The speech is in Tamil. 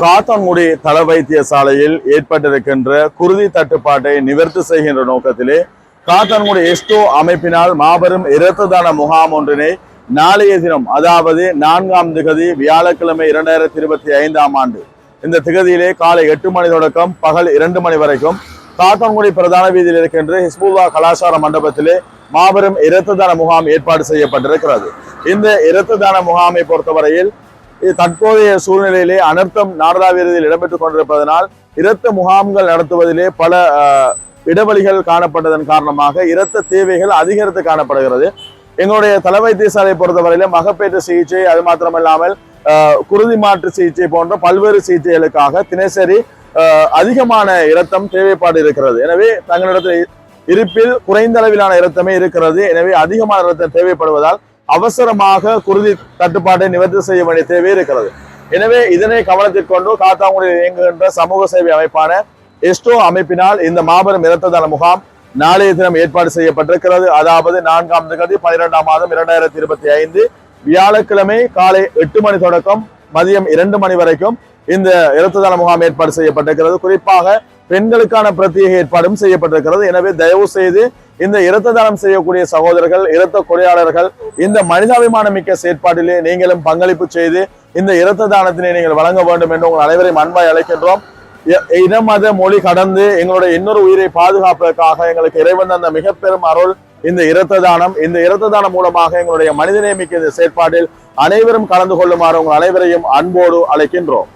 காத்தான்குடி தள வைத்தியசாலையில் ஏற்பட்டிருக்கின்ற குருதி தட்டுப்பாட்டை நிவர்த்தி செய்கின்ற நோக்கத்திலே காத்தான்குடி எஸ்டோ அமைப்பினால் மாபெரும் இரத்த தான முகாம் ஒன்றினை நாளைய தினம் அதாவது நான்காம் திகதி வியாழக்கிழமை இரண்டாயிரத்தி இருபத்தி ஐந்தாம் ஆண்டு. இந்த திகதியிலே காலை எட்டு மணி தொடக்கம் பகல் இரண்டு மணி வரைக்கும் காத்தான்குடி பிரதான வீதியில் இருக்கின்ற ஹிஸ்புல்லா கலாச்சார மண்டபத்திலே மாபெரும் இரத்த தான முகாம் ஏற்பாடு செய்யப்பட்டிருக்கிறது. இந்த இரத்த தான முகாமை பொறுத்தவரையில் இது தற்போதைய சூழ்நிலையிலே அனர்த்தம் நாடளாவியதில் இடம்பெற்றுக் கொண்டிருப்பதனால் இரத்த முகாம்கள் நடத்துவதிலே பல இடைவெளிகள் காணப்பட்டதன் காரணமாக இரத்த தேவைகள் அதிகரித்து காணப்படுகிறது. எங்களுடைய தலை வைத்தியசாலை பொறுத்தவரையில மகப்பேற்று சிகிச்சை அது மாத்திரமல்லாமல் குருதி மாற்று சிகிச்சை போன்ற பல்வேறு சிகிச்சைகளுக்காக தினசரி அதிகமான இரத்தம் தேவைப்பாடு இருக்கிறது. எனவே தங்களிடத்தில் இருப்பில் குறைந்த அளவிலான இரத்தமே இருக்கிறது. எனவே அதிகமான இரத்தம் தேவைப்படுவதால் அவசரமாக குருதி தட்டுப்பாட்டை நிவர்த்தி செய்ய வேண்டிய தேவை இருக்கிறது. எனவே இதனை கவனத்தில் கொண்டு காத்தாங்குடியில் இயங்குகின்ற சமூக சேவை அமைப்பான எஸ்டோ அமைப்பினால் இந்த மாபெரும் இரத்ததான முகாம் நாளைய தினம் ஏற்பாடு செய்யப்பட்டிருக்கிறது. அதாவது நான்காம் தேதி பனிரெண்டாம் மாதம் இரண்டாயிரத்தி இருபத்தி ஐந்து வியாழக்கிழமை காலை எட்டு மணி தொடக்கம் மதியம் இரண்டு மணி வரைக்கும் இந்த இரத்ததான முகாம் ஏற்பாடு செய்யப்பட்டிருக்கிறது. குறிப்பாக பெண்களுக்கான பிரத்யேக ஏற்பாடும் செய்யப்பட்டிருக்கிறது. எனவே தயவு செய்து இந்த இரத்த தானம் செய்யக்கூடிய சகோதரர்கள் இரத்த கொடையாளர்கள் இந்த மனிதாபிமானம் மிக்க செயற்பாட்டிலே நீங்களும் பங்களிப்பு செய்து இந்த இரத்த தானத்தினை நீங்கள் வழங்க வேண்டும் என்று உங்கள் அனைவரையும் அன்பாய் அழைக்கின்றோம். இடமத இன மத மொழி கடந்து எங்களுடைய இன்னொரு உயிரை பாதுகாப்பதற்காக எங்களுக்கு இறைவன் அந்த மிக பெரும் அருள் இந்த இரத்த தானம். இந்த இரத்த தானம் மூலமாக எங்களுடைய மனிதநேமிக்க இந்த செயற்பாட்டில் அனைவரும் கலந்து கொள்ளுமாறு உங்கள் அனைவரையும் அன்போடு அழைக்கின்றோம்.